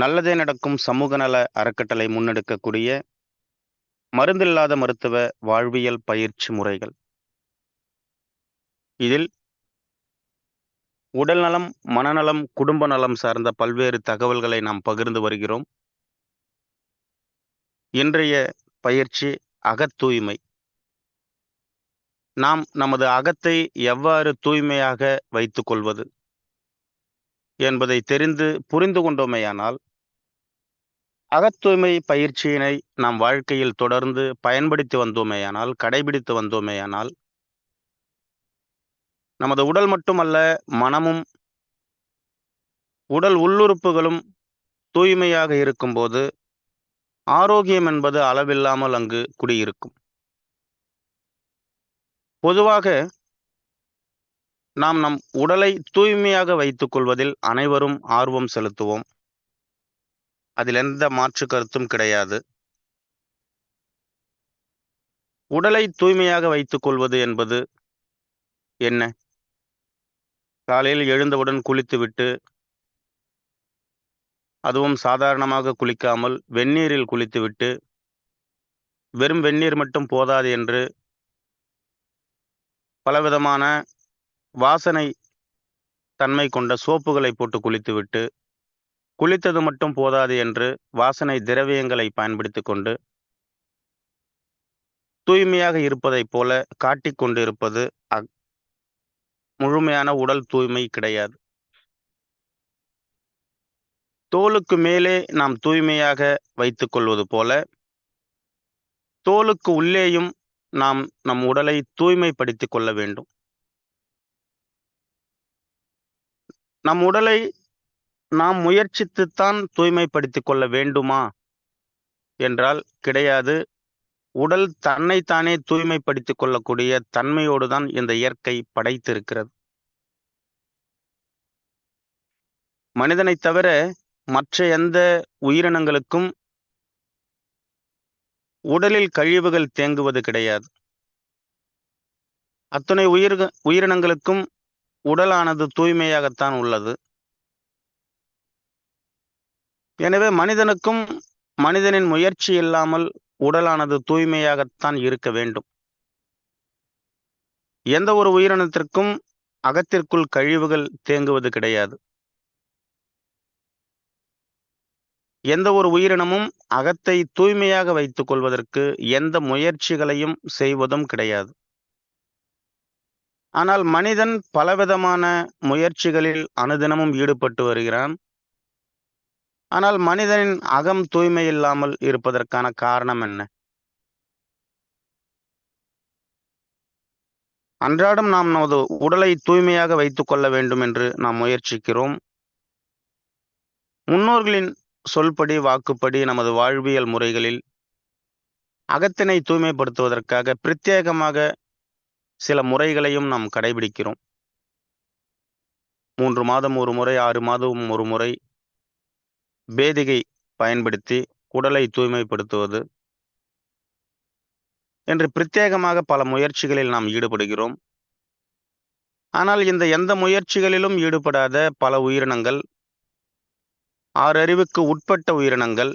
நல்லதே நடக்கும் சமூக நல அறக்கட்டளை முன்னெடுக்கக்கூடிய மருந்தில்லாத மருத்துவ வாழ்வியல் பயிற்சி முறைகள். இதில் உடல்நலம் மனநலம் குடும்ப நலம் சார்ந்த பல்வேறு தகவல்களை நாம் பகிர்ந்து வருகிறோம். இன்றைய பயிற்சி அகத்தூய்மை. நாம் நமது அகத்தை எவ்வாறு தூய்மையாக வைத்துக்கொள்வது என்பதை தெரிந்து புரிந்து கொண்டோமேயானால் அகத்தூய்மை பயிற்சியினை நாம் வாழ்க்கையில் தொடர்ந்து பயன்படுத்தி வந்தோமேயானால் கடைபிடித்து வந்தோமேயானால் நமது உடல் மட்டுமல்ல மனமும் உடல் உள்ளுறுப்புகளும் தூய்மையாக இருக்கும்போது ஆரோக்கியம் என்பது அளவில்லாமல் அங்கு குடியிருக்கும். பொதுவாக நாம் நம் உடலை தூய்மையாக வைத்துக் கொள்வதில் அனைவரும் ஆர்வம் செலுத்துவோம். அதில் எந்த மாற்று கருத்தும் கிடையாது. உடலை தூய்மையாக வைத்துக் கொள்வது என்பது என்ன? காலையில் எழுந்தவுடன் குளித்துவிட்டு அதுவும் சாதாரணமாக குளிக்காமல் வெந்நீரில் குளித்துவிட்டு வெறும் வெந்நீர் மட்டும் போதாது என்று பலவிதமான வாசனை தன்மை கொண்ட சோப்புகளை போட்டு குளித்துவிட்டு குளித்தது மட்டும் போதாது என்று வாசனை திரவியங்களை பயன்படுத்தி கொண்டு தூய்மையாக இருப்பதைப் போல காட்டிக் அக் முழுமையான உடல் தூய்மை கிடையாது. தோலுக்கு மேலே நாம் தூய்மையாக வைத்துக் கொள்வது போல தோலுக்கு உள்ளேயும் நாம் நம் உடலை தூய்மைப்படுத்திக் கொள்ள வேண்டும். நம் உடலை நாம் முயற்சித்துத்தான் தூய்மைப்படுத்திக் கொள்ள வேண்டுமா? என்றால் கிடையாது. உடல் தன்னைத்தானே தூய்மைப்படுத்திக் கொள்ளக்கூடிய தன்மையோடு தான் இந்த இயற்கை படைத்திருக்கிறது. மனிதனை தவிர மற்ற எந்த உயிரினங்களுக்கும் உடலில் கழிவுகள் தேங்குவது கிடையாது. அத்தனை உயிர் உயிரினங்களுக்கும் உடலானது தூய்மையாகத்தான் உள்ளது. எனவே மனிதனுக்கும் மனிதனின் முயற்சி இல்லாமல் உடலானது தூய்மையாகத்தான் இருக்க வேண்டும். எந்த ஒரு உயிரினத்திற்கும் அகத்திற்குள் கழிவுகள் தேங்குவது கிடையாது. எந்த ஒரு உயிரினமும் அகத்தை தூய்மையாக வைத்துக் கொள்வதற்கு எந்த முயற்சிகளையும் செய்வதும் கிடையாது. ஆனால் மனிதன் பலவிதமான முயற்சிகளில் அனுதினமும் ஈடுபட்டு வருகிறான். ஆனால் மனிதனின் அகம் தூய்மை இல்லாமல் இருப்பதற்கான காரணம் என்ன? அன்றாடம் நாம் நமது உடலை தூய்மையாக வைத்துக் கொள்ள வேண்டும் என்று நாம் முயற்சிக்கிறோம். முன்னோர்களின் சொல்படி வாக்குப்படி நமது வாழ்வியல் முறைகளில் அகத்தினை தூய்மைப்படுத்துவதற்காக பிரத்யேகமாக சில முறைகளையும் நாம் கடைபிடிக்கிறோம். மூன்று மாதம் ஒரு முறை ஆறு மாதம் ஒரு முறை பேதிகை பயன்படுத்தி உடலை தூய்மைப்படுத்துவது என்று பிரத்யேகமாக பல முயற்சிகளில் நாம் ஈடுபடுகிறோம். ஆனால் இந்த எந்த முயற்சிகளிலும் ஈடுபடாத பல உயிரினங்கள் ஆறறிவுக்கு உட்பட்ட உயிரினங்கள்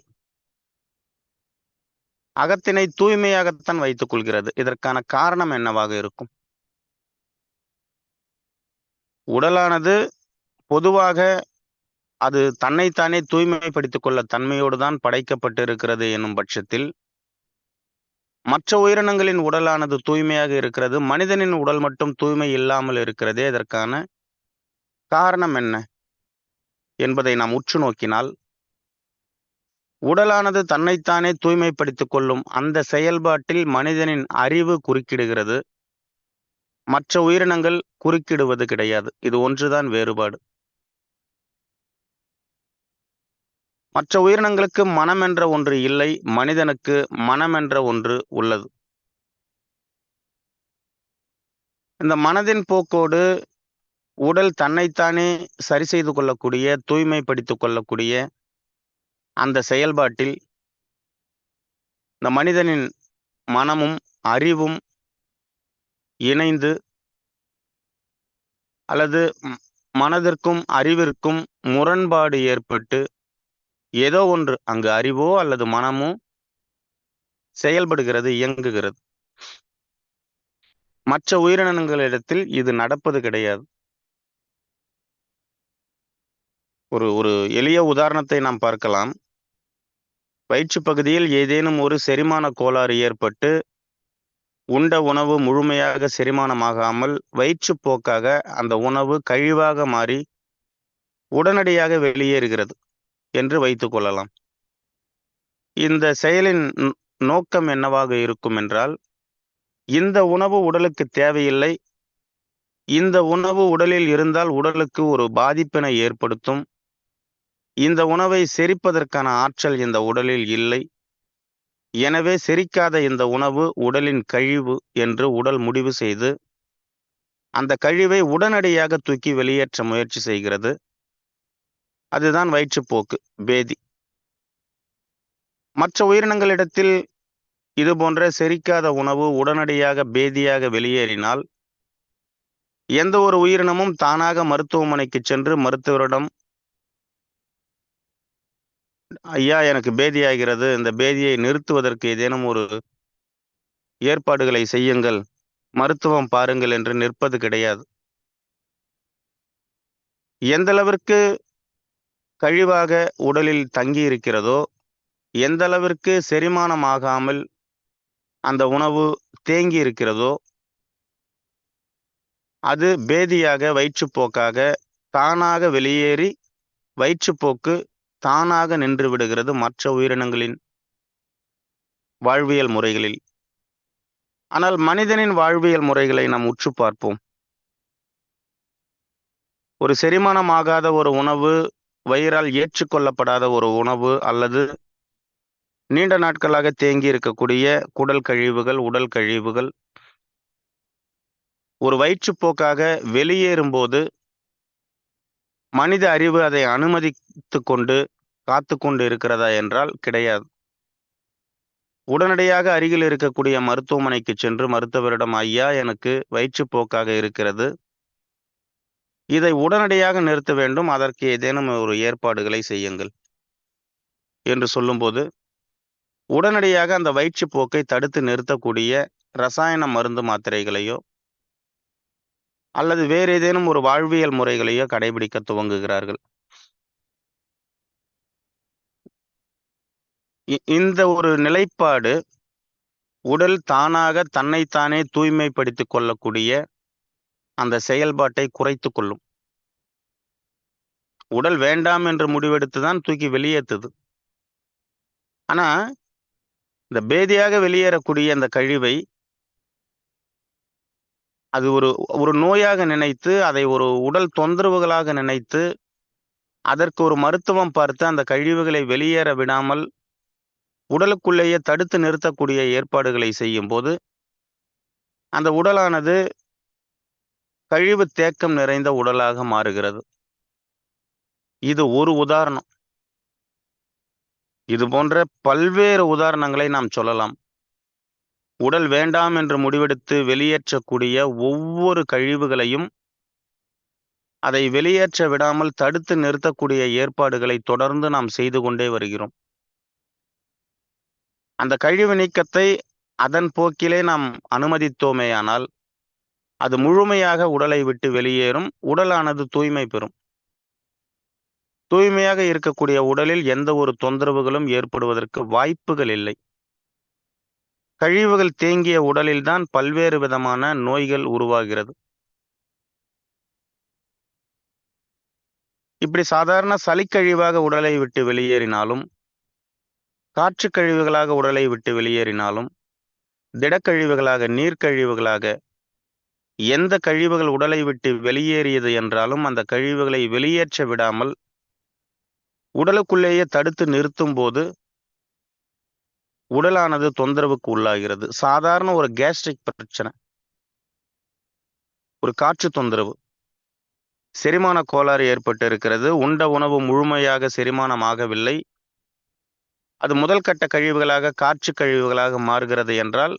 அகத்தினை தூய்மையாகத்தான் வைத்துக் கொள்கிறது. இதற்கான காரணம் என்னவாக இருக்கும்? உடலானது பொதுவாக அது தன்னைத்தானே தூய்மைப்படுத்திக் கொள்ள தன்மையோடு தான் படைக்கப்பட்டு இருக்கிறது என்னும் பட்சத்தில் மற்ற உயிரினங்களின் உடலானது தூய்மையாக இருக்கிறது மனிதனின் உடல் மட்டும் தூய்மை இல்லாமல் இருக்கிறதே இதற்கான காரணம் என்ன என்பதை நாம் உற்று நோக்கினால் உடலானது தன்னைத்தானே தூய்மைப்படுத்திக் கொள்ளும் அந்த செயல்பாட்டில் மனிதனின் அறிவு குறுக்கிடுகிறது மற்ற உயிரினங்கள் குறுக்கிடுவது கிடையாது. இது ஒன்றுதான் வேறுபாடு. மற்ற உயிரினங்களுக்கு மனம் என்ற ஒன்று இல்லை மனிதனுக்கு மனம் என்ற ஒன்று உள்ளது. இந்த மனதின் போக்கோடு உடல் தன்னைத்தானே சரி செய்து கொள்ளக்கூடிய தூய்மைப்படுத்திக் கொள்ளக்கூடிய அந்த செயல்பாட்டில் இந்த மனிதனின் மனமும் அறிவும் இணைந்து அல்லது மனதிற்கும் அறிவிற்கும் முரண்பாடு ஏற்பட்டு ஏதோ ஒன்று அங்கு அறிவோ அல்லது மனமோ செயல்படுகிறது இயங்குகிறது. மற்ற உயிரினங்களிடத்தில் இது நடப்பது கிடையாது. ஒரு ஒரு எளிய உதாரணத்தை நாம் பார்க்கலாம். வயிற்றுப் பகுதியில் ஏதேனும் ஒரு செரிமான கோளாறு ஏற்பட்டு உண்ட உணவு முழுமையாக செரிமானமாகாமல் வயிற்றுப்போக்காக அந்த உணவு கழிவாக மாறி உடனடியாக வெளியேறுகிறது. என்று வைத்துக்கொள்ளலாம் இந்த செயலின் நோக்கம் என்னவாக இருக்கும் என்றால் இந்த உணவு உடலுக்கு தேவையில்லை. இந்த உணவு உடலில் இருந்தால் உடலுக்கு ஒரு பாதிப்பினை ஏற்படுத்தும். இந்த உணவை செரிப்பதற்கான ஆற்றல் இந்த உடலில் இல்லை. எனவே செரிக்காத இந்த உணவு உடலின் கழிவு என்று உடல் முடிவு செய்து அந்த கழிவை உடனடியாக தூக்கி வெளியேற்ற முயற்சி செய்கிறது. அதுதான் வயிற்றுப்போக்கு பேதி. மற்ற உயிரினங்களிடத்தில் இது போன்ற செரிக்காத உணவு உடனடியாக பேதியாக வெளியேறினால் எந்த ஒரு உயிரினமும் தானாக மருத்துவமனைக்கு சென்று மருத்துவரிடம் ஐயா எனக்கு பேதியாகிறது. இந்த பேதியை நிறுத்துவதற்கு ஏதேனும் ஒரு ஏற்பாடுகளை செய்யுங்கள். மருத்துவம் பாருங்கள் என்று நிற்பது கிடையாது. எந்த அளவிற்கு கழிவாக உடலில் தங்கி இருக்கிறதோ எந்த அளவிற்கு செரிமானமாகாமல் அந்த உணவு தேங்கி இருக்கிறதோ அது பேதியாக வயிற்றுப்போக்காக தானாக வெளியேறி வயிற்றுப்போக்கு தானாக நின்று விடுகிறது மற்ற உயிரினங்களின் வாழ்வியல் முறைகளில். ஆனால் மனிதனின் வாழ்வியல் முறைகளை நாம் உற்று பார்ப்போம். ஒரு செரிமானமாகாத ஒரு உணவு வயிறால் ஏற்றுக்கொள்ளப்படாத ஒரு உணவு அல்லது நீண்ட நாட்களாக தேங்கி இருக்கக்கூடிய குடல் கழிவுகள் உடல் கழிவுகள். ஒரு வயிற்றுப்போக்காக வெளியேறும்போது மனித அறிவு அதை அனுமதித்து கொண்டு காத்து கொண்டு இருக்கிறதா என்றால் கிடையாது. உடனடியாக அருகில் இருக்கக்கூடிய மருத்துவமனைக்கு சென்று மருத்துவரிடம் ஐயா எனக்கு வயிற்றுப்போக்காக இருக்கிறது. இதை உடனடியாக நிறுத்த வேண்டும். அதற்கு ஏதேனும் ஒரு ஏற்பாடுகளை செய்யுங்கள் என்று சொல்லும்போது உடனடியாக அந்த வயிற்றுப்போக்கை தடுத்து நிறுத்தக்கூடிய ரசாயன மருந்து மாத்திரைகளையோ அல்லது வேறு ஏதேனும் ஒரு வாழ்வியல் முறைகளையோ கடைபிடிக்க துவங்குகிறார்கள். இ- இந்த ஒரு நிலைப்பாடு உடல் தானாக தன்னைத்தானே தூய்மைப்படுத்திக் கொள்ளக்கூடிய அந்த செயல்பாட்டை குறைத்து கொள்ளும். உடல் வேண்டாம் என்று முடிவெடுத்து தான் தூக்கி வெளியேற்றுது ஆனா இந்த பேதியாக வெளியேறக்கூடிய அந்த கழிவை அது ஒரு ஒரு நோயாக நினைத்து அதை ஒரு உடல் தொந்தரவுகளாக நினைத்து அதற்கு ஒரு மருத்துவம் பார்த்து அந்த கழிவுகளை வெளியேற விடாமல் உடலுக்குள்ளேயே தடுத்து நிறுத்தக்கூடிய ஏற்பாடுகளை செய்யும் போது அந்த உடலானது கழிவு தேக்கம் நிறைந்த உடலாக மாறுகிறது. இது ஒரு உதாரணம். இது போன்ற பல்வேறு உதாரணங்களை நாம் சொல்லலாம். உடல் வேண்டாம் என்று முடிவெடுத்து வெளியேற்றக்கூடிய ஒவ்வொரு கழிவுகளையும் அதை வெளியேற்ற விடாமல் தடுத்து நிறுத்தக்கூடிய ஏற்பாடுகளை தொடர்ந்து நாம் செய்து கொண்டே வருகிறோம். அந்த கழிவு நீக்கத்தை அதன் போக்கிலே நாம் அனுமதித்தோமேயானால் அது முழுமையாக உடலை விட்டு வெளியேறும். உடலானது தூய்மை பெறும். தூய்மையாக இருக்கக்கூடிய உடலில் எந்த ஒரு தொந்தரவுகளும் ஏற்படுவதற்கு வாய்ப்புகள் இல்லை. கழிவுகள் தேங்கிய உடலில்தான் பல்வேறு விதமான நோய்கள் உருவாகிறது. இப்படி சாதாரண சளிக்கழிவாக உடலை விட்டு வெளியேறினாலும் காற்று கழிவுகளாக உடலை விட்டு வெளியேறினாலும் திடக்கழிவுகளாக நீர்க்கழிவுகளாக எந்த கழிவுகள் உடலை விட்டு வெளியேறியது என்றாலும் அந்த கழிவுகளை வெளியேற்ற விடாமல் உடலுக்குள்ளேயே தடுத்து நிறுத்தும் போது உடலானது தொந்தரவுக்கு உள்ளாகிறது. சாதாரண ஒரு கேஸ்ட்ரிக் பிரச்சனை. ஒரு காற்று தொந்தரவு. செரிமான கோளாறு ஏற்பட்டு இருக்கிறது உண்ட உணவு முழுமையாக செரிமானமாகவில்லை. அது முதல் கட்ட கழிவுகளாக காற்று கழிவுகளாக மாறுகிறது என்றால்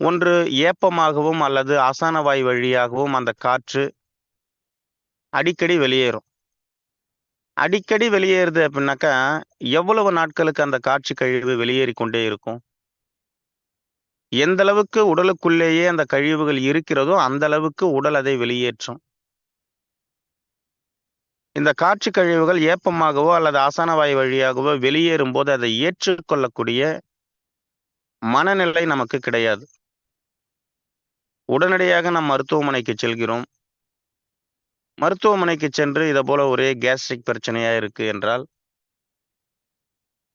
ஒன்று ஏப்பமாகவும் அல்லது ஆசானவாய் வழியாகவும் அந்த காற்று அடிக்கடி வெளியேறும் அடிக்கடி வெளியேறுது அப்படின்னாக்கா, எவ்வளவு நாட்களுக்கு அந்த காட்சி கழிவு வெளியேறி கொண்டே இருக்கும்? எந்த அளவுக்கு உடலுக்குள்ளேயே அந்த கழிவுகள் இருக்கிறதோ, அந்த அளவுக்கு உடல் அதை வெளியேற்றும். இந்த காட்சி கழிவுகள் ஏப்பமாகவோ அல்லது ஆசானவாய் வழியாகவோ வெளியேறும் போது அதை ஏற்றுக்கொள்ளக்கூடிய மனநிலை நமக்கு கிடையாது. உடனடியாக நாம் மருத்துவமனைக்கு செல்கிறோம். மருத்துவமனைக்கு சென்று இதை போல ஒரே கேஸ்ட்ரிக் பிரச்சனையாக இருக்கு என்றால்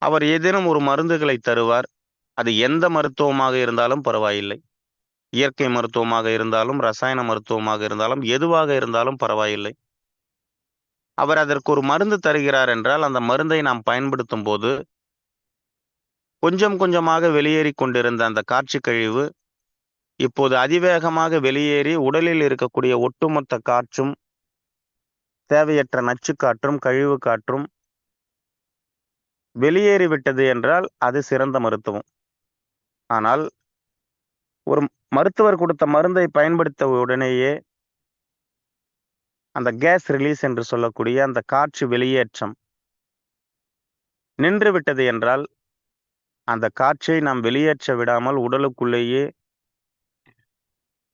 அவர் ஏதேனும் ஒரு மருந்துகளை தருவார். அது எந்த மருத்துவமாக இருந்தாலும் பரவாயில்லை. இயற்கை மருத்துவமாக இருந்தாலும், ரசாயன மருத்துவமாக இருந்தாலும், எதுவாக இருந்தாலும் பரவாயில்லை. அவர் அதற்கு ஒரு மருந்து தருகிறார் என்றால், அந்த மருந்தை நாம் பயன்படுத்தும் போது கொஞ்சம் கொஞ்சமாக வெளியேறிக் கொண்டிருந்த அந்த காட்சி கழிவு, இப்போது அதிவேகமாக வெளியேறி உடலில் இருக்கக்கூடிய ஒட்டுமொத்த காற்றும், தேவையற்ற நச்சு காற்றும், கழிவு காற்றும் வெளியேறிவிட்டது என்றால், அது சிறந்த மருத்துவம். ஆனால், ஒரு மருத்துவர் கொடுத்த மருந்தை பயன்படுத்த உடனேயே அந்த கேஸ் ரிலீஸ் என்று சொல்லக்கூடிய அந்த காற்று வெளியேற்றம் நின்றுவிட்டது என்றால், அந்த காற்றை நாம் வெளியேற்ற விடாமல் உடலுக்குள்ளேயே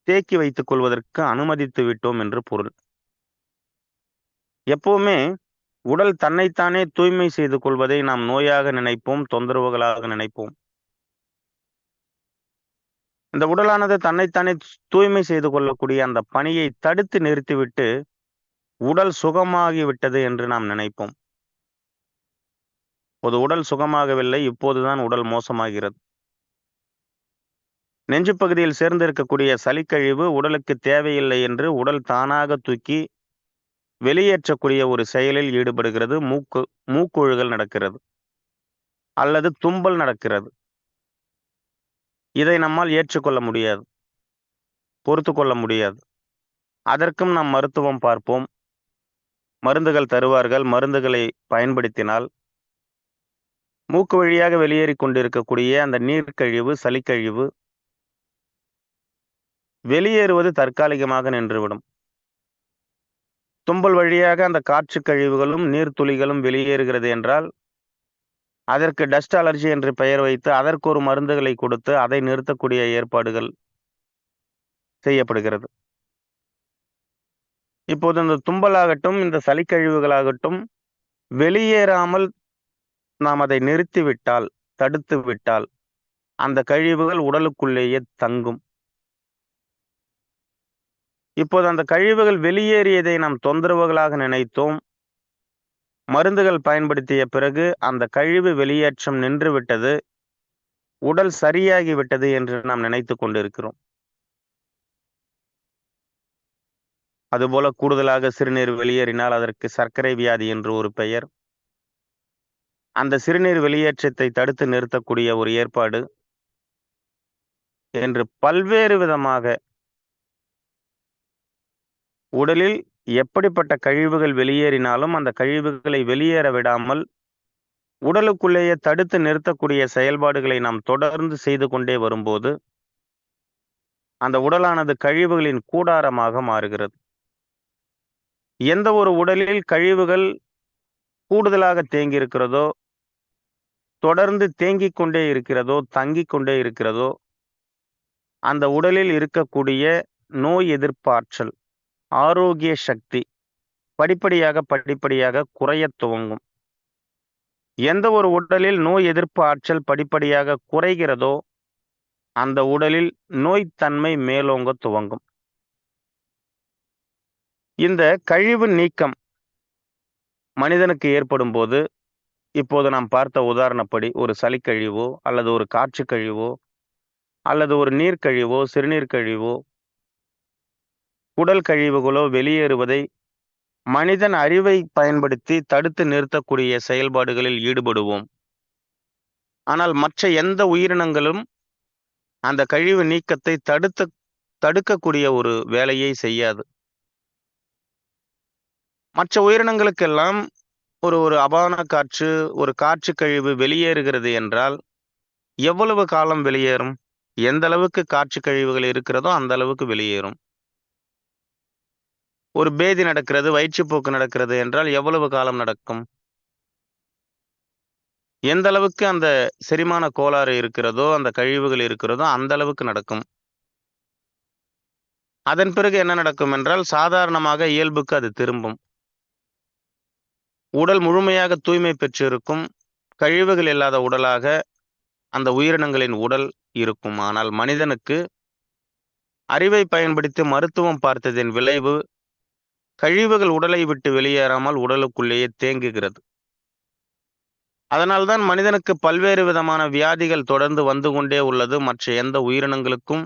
தேக்கி வைத்துக் கொள்வதற்கு அனுமதித்து விட்டோம் என்று பொருள். எப்பவுமே உடல் தன்னைத்தானே தூய்மை செய்து கொள்வதை நாம் நோயாக நினைப்போம், தொந்தரவுகளாக நினைப்போம். இந்த உடலானது தன்னைத்தானே தூய்மை செய்து கொள்ளக்கூடிய அந்த பணியை தடுத்து நிறுத்திவிட்டு, உடல் சுகமாகிவிட்டது என்று நாம் நினைப்போம். இப்போது உடல் சுகமாகவில்லை. இப்போதுதான் உடல் மோசமாகிறது. நெஞ்சு பகுதியில் சேர்ந்திருக்கக்கூடிய சளிக்கழிவு உடலுக்கு தேவையில்லை என்று உடல் தானாக தூக்கி வெளியேற்றக்கூடிய ஒரு செயலில் ஈடுபடுகிறது. மூக்கு மூக்குழுகள் நடக்கிறது. அல்லது தும்பல் நடக்கிறது. இதை நம்மால் ஏற்றுக்கொள்ள முடியாது. பொறுத்து கொள்ள முடியாது. அதற்கும் நாம் மருத்துவம் பார்ப்போம். மருந்துகள் தருவார்கள். மருந்துகளை பயன்படுத்தினால் மூக்கு வழியாக வெளியேறிக் கொண்டிருக்கக்கூடிய அந்த நீர்க்கழிவு, சளிக்கழிவு வெளியேறுவது தற்காலிகமாக நின்றுவிடும். தும்பல் வழியாக அந்த காற்று கழிவுகளும், நீர்த்துளிகளும் வெளியேறுகிறது என்றால், அதற்கு டஸ்ட் அலர்ஜி என்று பெயர் வைத்து, அதற்கு ஒரு மருந்துகளை கொடுத்து, அதை நிறுத்தக்கூடிய ஏற்பாடுகள் செய்யப்படுகிறது. இப்போது இந்த தும்பலாகட்டும், இந்த சளிக்கழிவுகளாகட்டும் வெளியேறாமல் நாம் அதை நிறுத்திவிட்டால், தடுத்து விட்டால், அந்த கழிவுகள் உடலுக்குள்ளேயே தங்கும். இப்போது அந்த கழிவுகள் வெளியேறியதை நாம் தொந்தரவுகளாக நினைத்தோம். மருந்துகள் பயன்படுத்திய பிறகு அந்த கழிவு வெளியேற்றம் நின்றுவிட்டது. உடல் சரியாகிவிட்டது என்று நாம் நினைத்து கொண்டிருக்கிறோம். அதுபோல கூடுதலாக சிறுநீர் வெளியேறினால் அதற்கு சர்க்கரை வியாதி என்று ஒரு பெயர். அந்த சிறுநீர் வெளியேற்றத்தை தடுத்து நிறுத்தக்கூடிய ஒரு ஏற்பாடு என்று பல்வேறு விதமாக உடலில் எப்படிப்பட்ட கழிவுகள் வெளியேறினாலும் அந்த கழிவுகளை வெளியேற விடாமல் உடலுக்குள்ளேயே தடுத்து நிறுத்தக்கூடிய செயல்பாடுகளை நாம் தொடர்ந்து செய்து கொண்டே வரும்போது அந்த உடலானது கழிவுகளின் கூடாரமாக மாறுகிறது. எந்த ஒரு உடலில் கழிவுகள் கூடுதலாக தேங்கி இருக்கிறதோ, தொடர்ந்து தேங்கிக் கொண்டே இருக்கிறதோ, தங்கிக் கொண்டே இருக்கிறதோ, அந்த உடலில் இருக்கக்கூடிய நோய் எதிர்ப்பாற்றல், ஆரோக்கிய சக்தி படிப்படியாக, படிப்படியாக குறையத் துவங்கும். எந்த ஒரு உடலில் நோய் எதிர்ப்பு ஆற்றல் படிப்படியாக குறைகிறதோ, அந்த உடலில் நோய்த்தன்மை மேலோங்க துவங்கும். இந்த கழிவு நீக்கம் மனிதனுக்கு ஏற்படும் போது இப்போது நாம் பார்த்த உதாரணப்படி ஒரு சளிக்கழிவோ, அல்லது ஒரு காற்று கழிவோ, அல்லது ஒரு நீர்க்கழிவோ, சிறுநீர் கழிவோ, உடல் கழிவுகளோ வெளியேறுவதை மனிதன் அறிவை பயன்படுத்தி தடுத்து நிறுத்தக்கூடிய செயல்பாடுகளில் ஈடுபடுவோம். ஆனால் மற்ற எந்த உயிரினங்களும் அந்த கழிவு நீக்கத்தை தடுத்து தடுக்கக்கூடிய ஒரு வேலையை செய்யாது. மற்ற உயிரினங்களுக்கெல்லாம் ஒரு ஒரு அபான காற்று, ஒரு காற்று கழிவு வெளியேறுகிறது என்றால், எவ்வளவு காலம் வெளியேறும்? எந்த அளவுக்கு காற்று கழிவுகள் இருக்கிறதோ அந்த அளவுக்கு வெளியேறும். ஒரு பேதி நடக்கிறது வயிற்றுப்போக்கு நடக்கிறது என்றால் எவ்வளவு காலம் நடக்கும்? எந்த அளவுக்கு அந்த செரிமான கோளாறு இருக்கிறதோ அந்த கழிவுகள் இருக்கிறதோ அந்த அளவுக்கு நடக்கும். அதன் பிறகு என்ன நடக்கும் என்றால் சாதாரணமாக இயல்புக்கு அது திரும்பும். உடல் முழுமையாக தூய்மை பெற்றிருக்கும். கழிவுகள் இல்லாத உடலாக அந்த உயிரினங்களின் உடல் இருக்கும். ஆனால் மனிதனுக்கு அறிவை பயன்படுத்தி மருத்துவம் பார்த்ததின் விளைவு கழிவுகள் உடலை விட்டு வெளியேறாமல் உடலுக்குள்ளேயே தேங்குகிறது. அதனால்தான் மனிதனுக்கு பல்வேறு விதமான வியாதிகள் தொடர்ந்து வந்து கொண்டே உள்ளது. மற்ற எந்த உயிரினங்களுக்கும்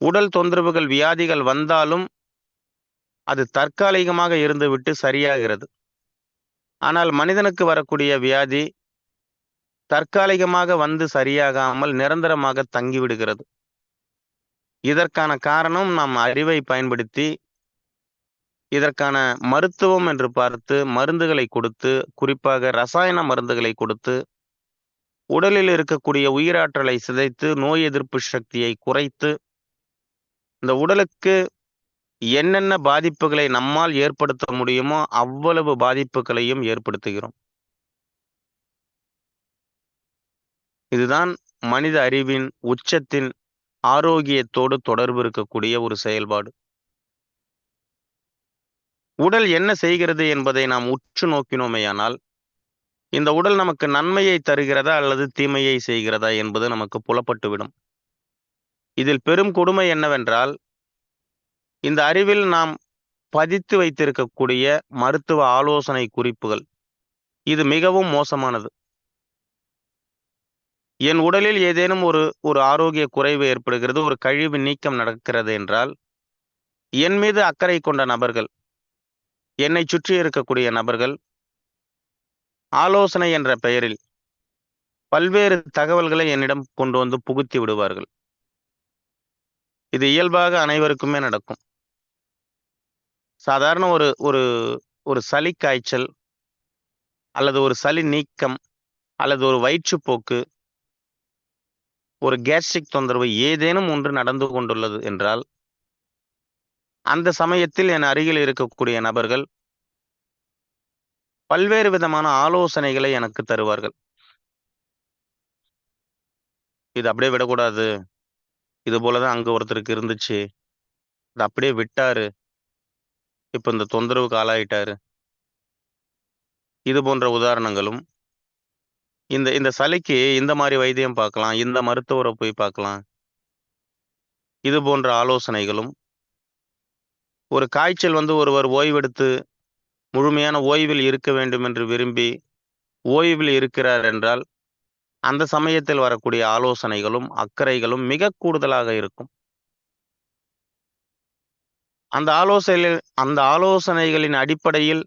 உடல் தொந்தரவுகள் வியாதிகள் வந்தாலும் அது தற்காலிகமாக இருந்துவிட்டு சரியாகிறது. ஆனால் மனிதனுக்கு வரக்கூடிய வியாதி தற்காலிகமாக வந்து சரியாகாமல் நிரந்தரமாக தங்கிவிடுகிறது. இதற்கான காரணம் நாம் அறிவை பயன்படுத்தி இதற்கான மருத்துவம் என்று பார்த்து மருந்துகளை கொடுத்து குறிப்பாக ரசாயன மருந்துகளை கொடுத்து உடலில் இருக்கக்கூடிய உயிராற்றலை சிதைத்து நோய் எதிர்ப்பு சக்தியை குறைத்து இந்த உடலுக்கு என்னென்ன பாதிப்புகளை நம்மால் ஏற்படுத்த முடியுமோ அவ்வளவு பாதிப்புகளையும் ஏற்படுத்துகிறோம். இதுதான் மனித அறிவின் உச்சத்தின் ஆரோக்கியத்தோடு தொடர்பு இருக்கக்கூடிய ஒரு செயல்பாடு. உடல் என்ன செய்கிறது என்பதை நாம் உற்று நோக்கினோமேயானால் இந்த உடல் நமக்கு நன்மையை தருகிறதா அல்லது தீமையை செய்கிறதா என்பது நமக்கு புலப்பட்டுவிடும். இதில் பெரும் கொடுமை என்னவென்றால் இந்த அறிவில் நாம் பதித்து வைத்திருக்கக்கூடிய மருத்துவ ஆலோசனை குறிப்புகள். இது மிகவும் மோசமானது. என் உடலில் ஏதேனும் ஒரு ஒரு ஆரோக்கிய குறைவு ஏற்படுகிறது ஒரு கழிவு நீக்கம் நடக்கிறது என்றால் என் மீது அக்கறை கொண்ட நபர்கள் என்னை சுற்றி இருக்கக்கூடிய நபர்கள் ஆலோசனை என்ற பெயரில் பல்வேறு தகவல்களை என்னிடம் கொண்டு வந்து புகுத்தி விடுவார்கள். இது இயல்பாக அனைவருக்குமே நடக்கும். சாதாரண ஒரு ஒரு ஒரு சளி காய்ச்சல் அல்லது ஒரு சளி நீக்கம் அல்லது ஒரு வயிற்றுப்போக்கு ஒரு கேஸ்ட்ரிக் தொந்தரவு ஏதேனும் ஒன்று நடந்து கொண்டுள்ளது என்றால் அந்த சமயத்தில் என் அருகில் இருக்கக்கூடிய நபர்கள் பல்வேறு விதமான ஆலோசனைகளை எனக்கு தருவார்கள். இது அப்படியே விடக்கூடாது. இது போலதான் அங்க ஒருத்தருக்கு இருந்துச்சு. இது அப்படியே விட்டாரு. இப்ப இந்த தொந்தரவுக்கு ஆளாயிட்டாரு. இது போன்ற உதாரணங்களும் இந்த இந்த சளிக்கு இந்த மாதிரி வைத்தியம் பார்க்கலாம் இந்த மருத்துவரை போய் பார்க்கலாம். இது போன்ற ஆலோசனைகளும் ஒரு காய்ச்சல் வந்து ஒருவர் ஓய்வெடுத்து முழுமையான ஓய்வில் இருக்க வேண்டும் என்று விரும்பி ஓய்வில் இருக்கிறார் என்றால் அந்த சமயத்தில் வரக்கூடிய ஆலோசனைகளும் அக்கறைகளும் மிக கூடுதலாக இருக்கும். அந்த ஆலோசனை அந்த ஆலோசனைகளின் அடிப்படையில்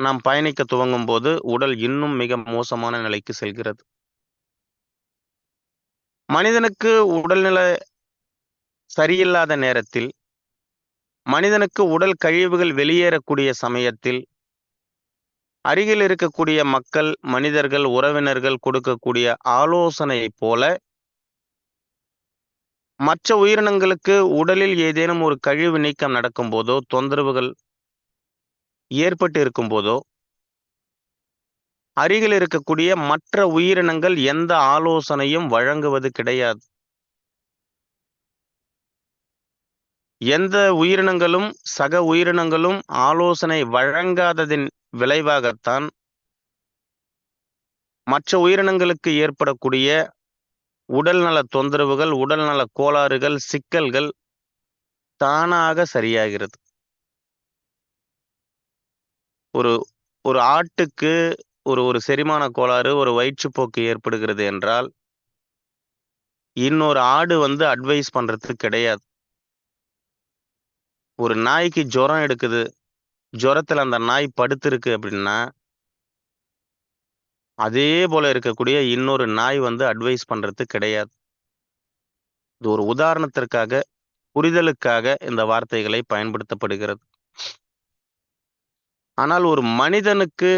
நாம் பயணிக்க துவங்கும் போது உடல் இன்னும் மிக மோசமான நிலைக்கு செல்கிறது. மனிதனுக்கு உடல்நிலை சரியில்லாத நேரத்தில் மனிதனுக்கு உடல் கழிவுகள் வெளியேறக்கூடிய சமயத்தில் அருகில் இருக்கக்கூடிய மக்கள் மனிதர்கள் உறவினர்கள் கொடுக்கக்கூடிய ஆலோசனை போல மற்ற உயிரினங்களுக்கு உடலில் ஏதேனும் ஒரு கழிவு நீக்கம் நடக்கும்போதோ தொந்தரவுகள் ஏற்பட்டு இருக்கும்போதோ அருகில் இருக்கக்கூடிய மற்ற உயிரினங்கள் எந்த ஆலோசனையும் வழங்குவது கிடையாது. எந்த உயிரினங்களும் சக உயிரினங்களும் ஆலோசனை வழங்காததின் விளைவாகத்தான் மற்ற உயிரினங்களுக்கு ஏற்படக்கூடிய உடல்நல தொந்தரவுகள் உடல்நல கோளாறுகள் சிக்கல்கள் தானாக சரியாகிறது. ஒரு ஒரு ஆட்டுக்கு ஒரு ஒரு செரிமான கோளாறு ஒரு வயிற்றுப்போக்கு ஏற்படுகிறது என்றால் இன்னொரு ஆடு வந்து அட்வைஸ் பண்றது கிடையாது. ஒரு நாய்க்கு ஜுரம் எடுக்குது. ஜுரத்துல அந்த நாய் படுத்திருக்கு அப்படின்னா அதே போல இருக்கக்கூடிய இன்னொரு நாய் வந்து அட்வைஸ் பண்றது கிடையாது. இது ஒரு உதாரணத்திற்காக புரிதலுக்காக இந்த வார்த்தைகளை பயன்படுத்தப்படுகிறது. ஆனால் ஒரு மனிதனுக்கு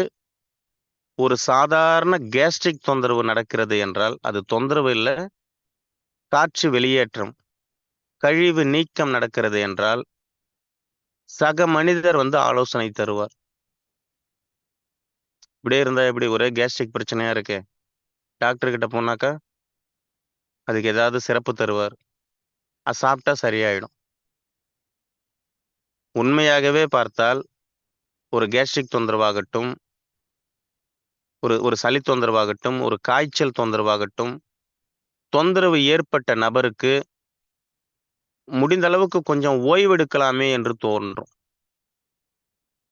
ஒரு சாதாரண கேஸ்ட்ரிக் தொந்தரவு நடக்கிறது என்றால் அது தொந்தரவு இல்லை. காற்று வெளியேற்றம் கழிவு நீக்கம் நடக்கிறது என்றால் சக மனிதர் வந்து ஆலோசனை தருவார். இப்படியே இருந்தா எப்படி? ஒரே கேஸ்ட்ரிக் பிரச்சனையா இருக்கு. டாக்டர் கிட்ட போனாக்கா அதுக்கு ஏதாவது சிறப்பு தருவார். அது சாப்பிட்டா சரியாயிடும். உண்மையாகவே பார்த்தால் ஒரு கேஸ்ட்ரிக் தொந்தரவாகட்டும் ஒரு ஒரு சளி தொந்தரவாகட்டும் ஒரு காய்ச்சல் தொந்தரவாகட்டும் தொந்தரவு ஏற்பட்ட நபருக்கு முடிந்த அளவுக்கு கொஞ்சம் ஓய்வெடுக்கலாமே என்று தோன்றும்.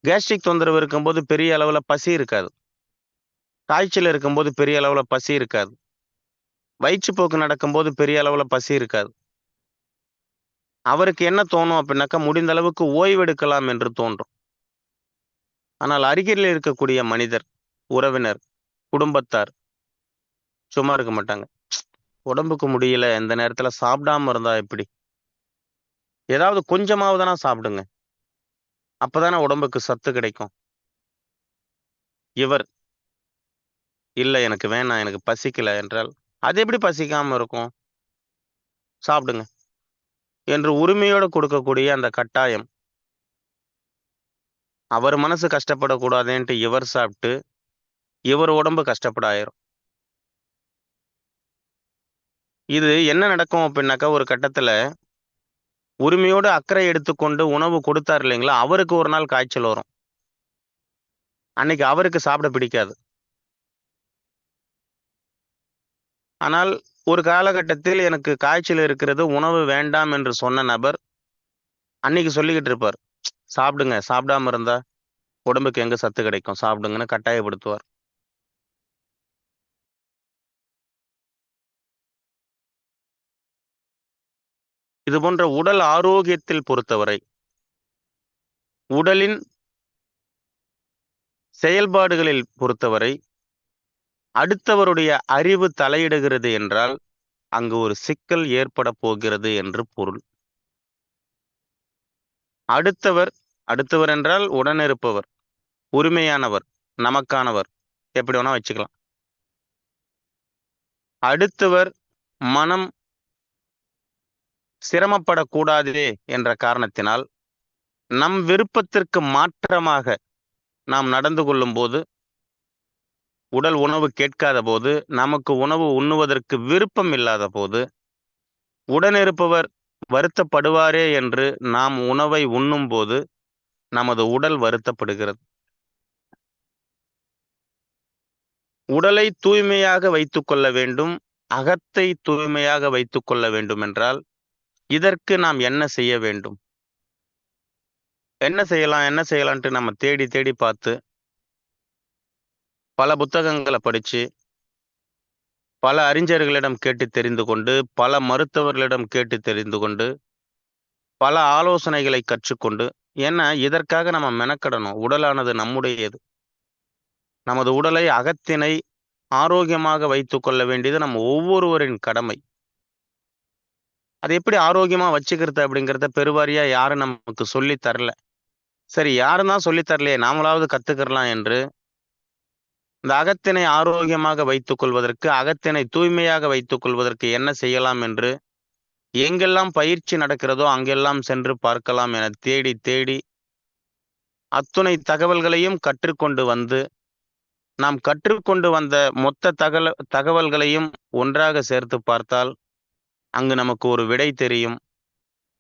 கேஸ்ட்ரிக் தொந்தரவு இருக்கும்போது பெரிய அளவுல பசி இருக்காது. காய்ச்சல் இருக்கும்போது பெரிய அளவுல பசி இருக்காது. வயிற்றுப்போக்கு நடக்கும்போது பெரிய அளவுல பசி இருக்காது. அவருக்கு என்ன தோணும் அப்படின்னாக்கா முடிந்த அளவுக்கு ஓய்வெடுக்கலாம் என்று தோன்றும். ஆனால் அருகில் இருக்கக்கூடிய மனிதர் உறவினர் குடும்பத்தார் சும்மா இருக்க மாட்டாங்க. உடம்புக்கு முடியல இந்த நேரத்துல சாப்பிடாம இருந்தா எப்படி? ஏதாவது கொஞ்சமாவது தானே சாப்பிடுங்க. அப்பதானே உடம்புக்கு சத்து கிடைக்கும். இவர் இல்லை எனக்கு வேணாம் எனக்கு பசிக்கல என்றால் அது எப்படி பசிக்காம இருக்கும்? சாப்பிடுங்க என்று உரிமையோடு கொடுக்கக்கூடிய அந்த கட்டாயம். அவர் மனசு கஷ்டப்படக்கூடாதுன்ட்டு இவர் சாப்பிட்டு இவர் உடம்பு கஷ்டப்படாயிரும். இது என்ன நடக்கும் அப்படின்னாக்கா ஒரு கட்டத்தில் உரிமையோடு அக்கறை எடுத்துக்கொண்டு உணவு கொடுத்தார் இல்லைங்களா? அவருக்கு ஒரு நாள் காய்ச்சல் வரும். அன்னைக்கு அவருக்கு சாப்பிட பிடிக்காது. ஆனால் ஒரு காலகட்டத்தில் எனக்கு காய்ச்சல் இருக்கிறது உணவு வேண்டாம் என்று சொன்ன நபர் அன்னைக்கு சொல்லிக்கிட்டு இருப்பார். சாப்பிடுங்க சாப்பிடாம இருந்தா உடம்புக்கு எங்க சத்து கிடைக்கும்? சாப்பிடுங்கன்னு கட்டாயப்படுத்துவார். இது போன்ற உடல் ஆரோக்கியத்தில் பொறுத்தவரை உடலின் செயல்பாடுகளில் பொறுத்தவரை அடுத்தவருடைய அறிவு தலையிடுகிறது என்றால் அங்கு ஒரு சிக்கல் ஏற்பட போகிறது என்று பொருள். அடுத்தவர் அடுத்தவர் என்றால் உடனிருப்பவர் உரிமையானவர் நமக்கானவர் எப்படி வேணா வச்சுக்கலாம். அடுத்தவர் மனம் சிரமப்படக்கூடாதே என்ற காரணத்தினால் நம் விருப்பத்திற்கு மாற்றமாக நாம் நடந்து கொள்ளும் போது உடல் உணவு கேட்காத போது நமக்கு உணவு உண்ணுவதற்கு விருப்பம் இல்லாத போது உடனிருப்பவர் வருத்தப்படுவாரே என்று நாம் உணவை உண்ணும் போது நமது உடல் வருத்தப்படுகிறது. உடலை தூய்மையாக வைத்துக்கொள்ள வேண்டும் அகத்தை தூய்மையாக வைத்துக்கொள்ள வேண்டும் என்றால் இதற்கு நாம் என்ன செய்ய வேண்டும்? என்ன செய்யலாம் என்ன செய்யலான்ட்டு நம்ம தேடி தேடி பார்த்து பல புத்தகங்களை படிச்சு பல அறிஞர்களிடம் கேட்டு தெரிந்து கொண்டு பல மருத்துவர்களிடம் கேட்டு தெரிந்து கொண்டு பல ஆலோசனைகளை கற்றுக்கொண்டு ஏன்னா இதற்காக நம்ம மெனக்கடணும்? உடலானது நம்முடையது. நமது உடலை அகத்தினை ஆரோக்கியமாக வைத்து கொள்ள வேண்டியது நம்ம ஒவ்வொருவரின் கடமை. அதை எப்படி ஆரோக்கியமா வச்சுக்கிறது அப்படிங்கிறத பெருவாரியா யாரும் நமக்கு சொல்லி தரல. சரி யாரும் தான் சொல்லி தரலையே நாமளாவது கத்துக்கிறலாம் என்று. இந்த அகத்தினை ஆரோக்கியமாக வைத்துக் கொள்வதற்கு அகத்தினை தூய்மையாக வைத்துக் கொள்வதற்கு என்ன செய்யலாம் என்று எங்கெல்லாம் பயிற்சி நடக்கிறதோ அங்கெல்லாம் சென்று பார்க்கலாம் என தேடி தேடி அத்துணை தகவல்களையும் கற்றுக்கொண்டு வந்து நாம் கற்றுக்கொண்டு வந்த மொத்த தகவல் தகவல்களையும் ஒன்றாக சேர்த்து பார்த்தால் அங்கு நமக்கு ஒரு விடை தெரியும்.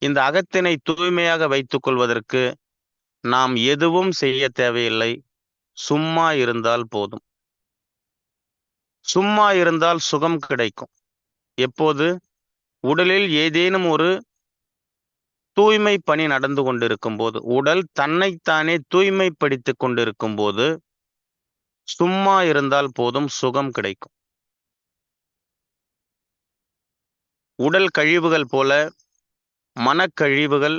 இந்த அகத்தினை தூய்மையாக வைத்துக் கொள்வதற்கு நாம் எதுவும் செய்ய தேவையில்லை. சும்மா இருந்தால் போதும். சும்மா இருந்தால் சுகம் கிடைக்கும். எப்போது? உடலில் ஏதேனும் ஒரு தூய்மை பணி நடந்து கொண்டிருக்கும் போது உடல் தன்னைத்தானே தூய்மைப்படுத்திக் கொண்டிருக்கும் போது சும்மா இருந்தால் போதும் சுகம் கிடைக்கும். உடல் கழிவுகள் போல மனக்கழிவுகள்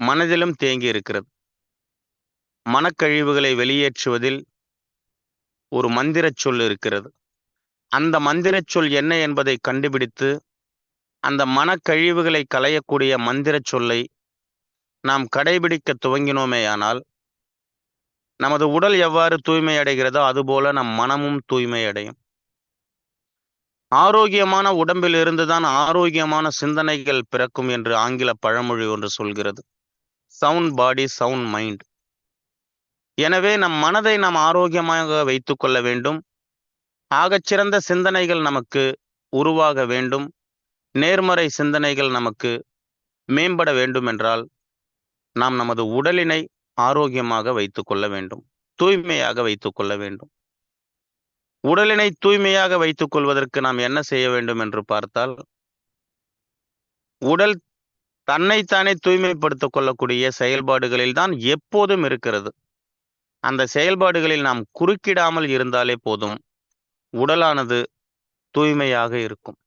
மனதிலும் தேங்கி இருக்கிறது. மனக்கழிவுகளை வெளியேற்றுவதில் ஒரு மந்திரச் சொல் இருக்கிறது. அந்த மந்திரச் சொல் என்ன என்பதை கண்டுபிடித்து அந்த மனக்கழிவுகளை களையக்கூடிய மந்திரச் சொல்லை நாம் கடைபிடிக்க துவங்கினோமேயானால் நமது உடல் எவ்வாறு தூய்மை அடைகிறதோ அதுபோல நம் மனமும் தூய்மை அடையும் ஆரோக்கியமான உடம்பில் இருந்துதான் ஆரோக்கியமான சிந்தனைகள் பிறக்கும் என்று ஆங்கில பழமொழி ஒன்று சொல்கிறது. சவுண்ட் பாடி சவுண்ட் மைண்ட் எனவே நம் மனதை நாம் ஆரோக்கியமாக வைத்துக்கொள்ள வேண்டும். ஆகச்சிறந்த சிந்தனைகள் நமக்கு உருவாக வேண்டும். நேர்மறை சிந்தனைகள் நமக்கு மேம்பட வேண்டும் என்றால் நாம் நமது உடலினை ஆரோக்கியமாக வைத்துக்கொள்ள வேண்டும். தூய்மையாக வைத்து கொள்ள வேண்டும். உடலினை தூய்மையாக வைத்துக் கொள்வதற்கு நாம் என்ன செய்ய வேண்டும் என்று பார்த்தால் உடல் தன்னைத்தானே தூய்மைப்படுத்திக் கொள்ளக்கூடிய செயல்பாடுகளில் தான் எப்போதும் இருக்கிறது. அந்த செயல்பாடுகளில் நாம் குறுக்கிடாமல் இருந்தாலே போதும் உடலானது தூய்மையாக இருக்கும்.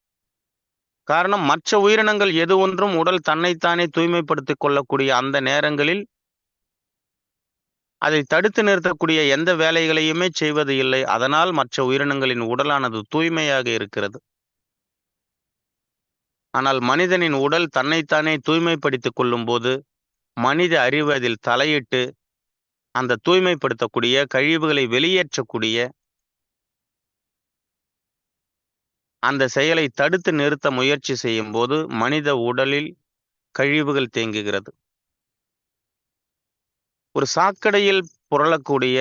காரணம் மற்ற உயிரினங்கள் எது ஒன்றும் உடல் தன்னைத்தானே தூய்மைப்படுத்திக் கொள்ளக்கூடிய அந்த நேரங்களில் அதை தடுத்து நிறுத்தக்கூடிய எந்த வேலைகளையுமே செய்வது இல்லை. அதனால் மற்ற உயிரினங்களின் உடலானது தூய்மையாக இருக்கிறது. ஆனால் மனிதனின் உடல் தன்னைத்தானே தூய்மைப்படுத்திக் கொள்ளும் போது மனித அறிவு அதில் தலையிட்டு அந்த தூய்மைப்படுத்தக்கூடிய கழிவுகளை வெளியேற்றக்கூடிய அந்த செயலை தடுத்து நிறுத்த முயற்சி செய்யும் போது மனித உடலில் கழிவுகள் தேங்குகிறது. ஒரு சாக்கடையில் புரளக்கூடிய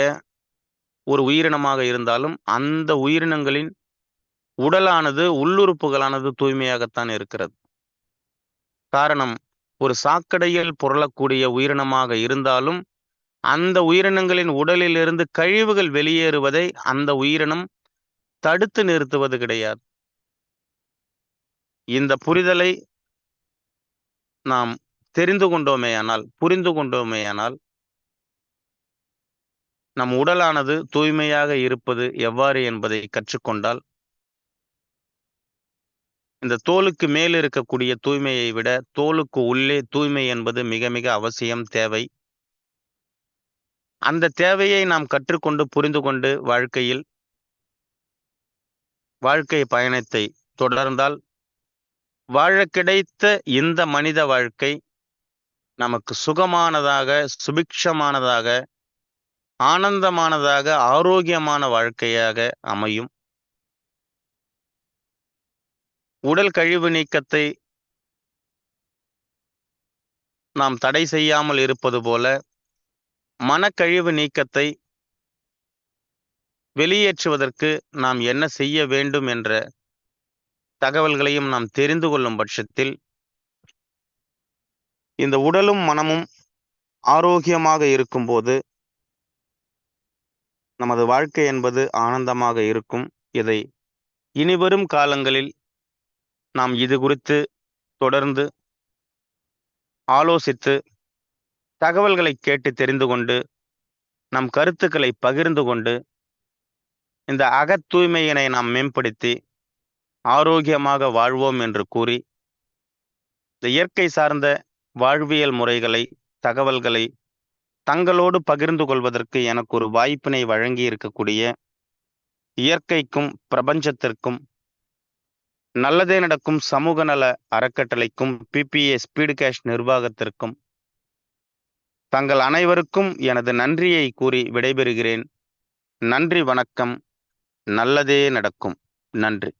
ஒரு உயிரினமாக இருந்தாலும் அந்த உயிரினங்களின் உடலானது உள்ளுறுப்புகளானது தூய்மையாகத்தான் இருக்கிறது. காரணம் ஒரு சாக்கடையில் புரளக்கூடிய உயிரினமாக இருந்தாலும் அந்த உயிரினங்களின் உடலிலிருந்து கழிவுகள் வெளியேறுவதை அந்த உயிரினம் தடுத்து நிறுத்துவது கிடையாது. இந்த புரிதலை நாம் தெரிந்து கொண்டோமேயானால் புரிந்து கொண்டோமேயானால் நம் உடலானது தூய்மையாக இருப்பது எவ்வாறு என்பதை கற்றுக்கொண்டால் இந்த தோலுக்கு மேல் இருக்கக்கூடிய தூய்மையை விட தோலுக்கு உள்ளே தூய்மை என்பது மிக மிக அவசியம் தேவை. அந்த தேவையை நாம் கற்றுக்கொண்டு புரிந்து கொண்டு வாழ்க்கையில் வாழ்க்கை பயணத்தை தொடர்ந்தால் வாழ கிடைத்த இந்த மனித வாழ்க்கை நமக்கு சுகமானதாக சுபிக்ஷமானதாக ஆனந்தமானதாக ஆரோக்கியமான வாழ்க்கையாக அமையும். உடல் கழிவு நீக்கத்தை நாம் தடை செய்யாமல் இருப்பது போல மனக்கழிவு நீக்கத்தை வெளியேற்றுவதற்கு நாம் என்ன செய்ய வேண்டும் என்ற தகவல்களையும் நாம் தெரிந்து கொள்ளும் பட்சத்தில் இந்த உடலும் மனமும் ஆரோக்கியமாக இருக்கும்போது நமது வாழ்க்கை என்பது ஆனந்தமாக இருக்கும் இதை இனிவரும் காலங்களில் நாம் இது குறித்து தொடர்ந்து ஆலோசித்து தகவல்களை கேட்டு தெரிந்து கொண்டு நம் கருத்துக்களை பகிர்ந்து கொண்டு இந்த அகத் தூய்மையினை நாம் மேம்படுத்தி ஆரோக்கியமாக வாழ்வோம் என்று கூறி இந்த இயற்கை சார்ந்த வாழ்வியல் முறைகளை தகவல்களை தங்களோடு பகிர்ந்து கொள்வதற்கு எனக்கு ஒரு வாய்ப்பினை வழங்கி இருக்கக்கூடிய இயற்கைக்கும் பிரபஞ்சத்திற்கும் நல்லதே நடக்கும் சமூக நல அறக்கட்டளைக்கும் பிபிஏ ஸ்பீடு கேஷ் நிர்வாகத்திற்கும் தங்கள் அனைவருக்கும் எனது நன்றியை கூறி விடைபெறுகிறேன். நன்றி வணக்கம். நல்லதே நடக்கும். நன்றி.